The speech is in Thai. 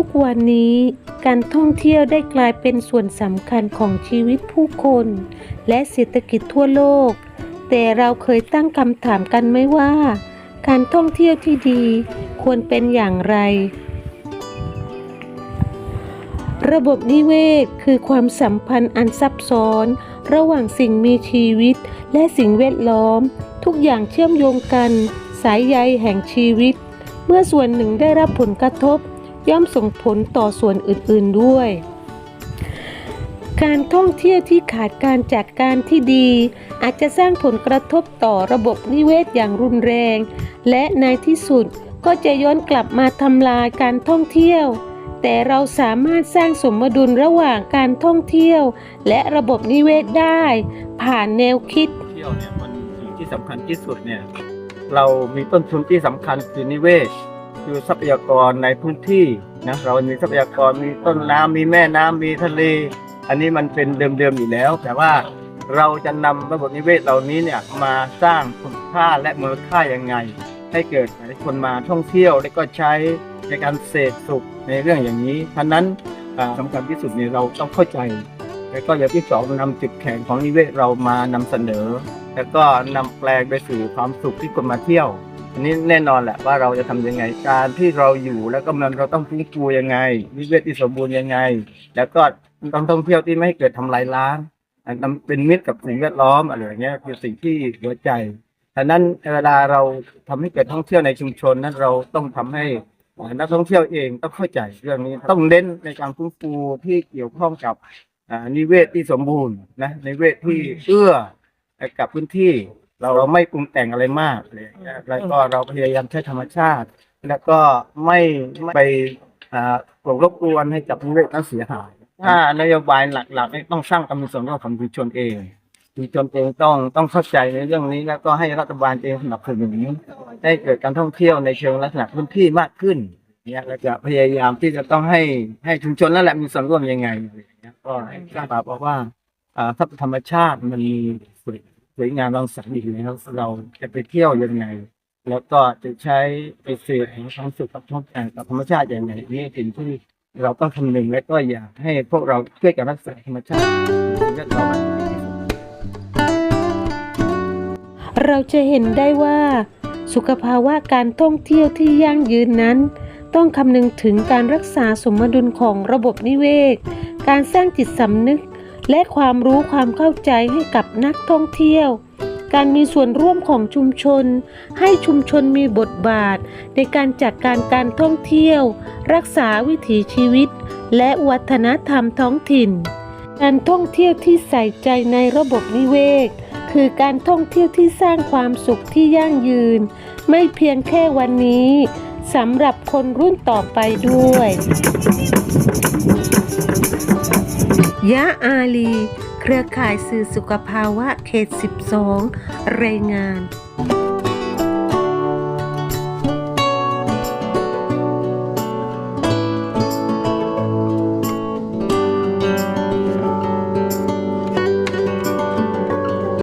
ุกวันนี้การท่องเที่ยวได้กลายเป็นส่วนสำคัญของชีวิตผู้คน และเศรษฐกิจทั่วโลก แต่เราเคยตั้งคำถามกันไหมว่า การท่องเที่ยวที่ดีควรเป็นอย่างไร ระบบนิเวศคือความสัมพันธ์อันซับซ้อน ระหว่างสิ่งมีชีวิต และสิ่งแวดล้อม ทุกอย่างเชื่อมโยงกัน สายใยแห่งชีวิต เมื่อส่วนหนึ่งได้รับผลกระทบ ย่อมส่งผลต่อส่วนอื่นๆด้วย การท่องเที่ยวที่ขาดการจัดการที่ดี อาจจะสร้างผลกระทบต่อระบบนิเวศอย่างรุนแรง และในที่สุดก็จะย้อนกลับมาทำลายการท่องเที่ยวแต่เราสามารถสร้างสมดุลระหว่างการท่องเที่ยว และระบบนิเวศได้ ผ่านแนวคิดเที่ยวเนี่ยมันสิ่งที่สำคัญที่สุดเนี่ยเรามีต้นทุนที่สำคัญคือนิเวศ คือทรัพยากรในพื้นที่นะเรามีทรัพยากรมีต้นน้ำมีแม่น้ำมีทะเล อันนี้มันเป็นเดิมๆอยู่แล้ว แต่ว่าเราจะนำระบบนิเวศเหล่านี้เนี่ยมาสร้างคุณค่าและมูลค่ายังไง ให้เกิดให้คนมาท่องเที่ยวและก็ใช้ในการเสพสุขในเรื่องอย่างนี้ฉะนั้นอ่าสำคัญที่สุดเนี่ยเราต้องเข้าใจ แล้วก็อย่างที่สองนำจุดแข็งของนิเวศเรามานำเสนอ แล้วก็นำแปลงไปสู่ความสุขที่คนมาเที่ยว อันนี้แน่นอนแหละว่าเราจะทำยังไง การที่เราอยู่แล้วก็มันเราต้องฟื้นฟูยังไงนิเวศที่สมบูรณ์ยังไง แล้วก็ต้องท่องเที่ยวที่ไม่ให้เกิดทำลายล้างอันเป็นมิตรกับสิ่งแวดล้อมอะไรอย่างเงี้ยคือสิ่งที่หัวใจฉะนั้นเวลาเราทำให้เกิดท่องเที่ยวในชุมชนนั้นเราต้องทำให้นักท่องเที่ยวเองต้องเข้าใจเรื่องนี้ต้องเน้นในการฟื้นฟูที่เกี่ยวข้องกับนิเวศที่สมบูรณ์นะนิเวศที่เอื้อกับพื้นที่ เราเราไม่ปรุงแต่งอะไรมากเลยางเงี้ยแล้วก็เราพยายามใช้ธรรมชาติ แล้วก็ไม่ไม่ไปอ่าปลุกรบกวนให้กับนิเวศนั้นเสียหายถ้านโยบายหลักๆเนี่ยต้องสร้างกำลังส่วนร่วมของชุมชนเองชุมชนเองต้องต้องเข้าใจในเรื่องนี้ แล้วก็ให้รัฐบาลเองสนับสนุนให้เกิดการท่องเที่ยวในเชิงลักษณะพื้นที่มากขึ้นเนี่ยเราจะพยายามที่จะต้องให้ให้ชุมชนนั่นแหละมีส่วนร่วมยังไงอะไรอย่างเงี้ยก็ทราบบอกว่าอ่าทรัพยธรรมชาติมันมีส วยสวยงามรังสรรค์อีกแล้วเราจะไปเที่ยวยังไง แล้วก็จะใช้ไปเสพหาความสุขกับท้องกับธรรมชาติอย่างไรนี่สิ่งที่เราต้องคำนึงและก็อยากให้พวกเราช่วยกันรักษาธรรมชาติแล้อมให้ดีที่สุดเราจะเห็นได้ว่า สุขภาวะการท่องเที่ยวที่ยั่งยืนนั้น ต้องคำนึงถึงการรักษาสมดุลของระบบนิเวศ การสร้างจิตสำนึก และความรู้ความเข้าใจให้กับนักท่องเที่ยว การมีส่วนร่วมของชุมชน ให้ชุมชนมีบทบาท ในการจัดการการท่องเที่ยว รักษาวิถีชีวิต และวัฒนธรรมท้องถิ่น การท่องเที่ยวที่ใส่ใจในระบบนิเวศ คือการท่องเที่ยวที่สร้างความสุขที่ยั่งยืน ไม่เพียงแค่วันนี้สำหรับคนรุ่นต่อไปด้วย ยะอาลี เครือข่ายสื่อสุขภาวะเขต 12 รายงาน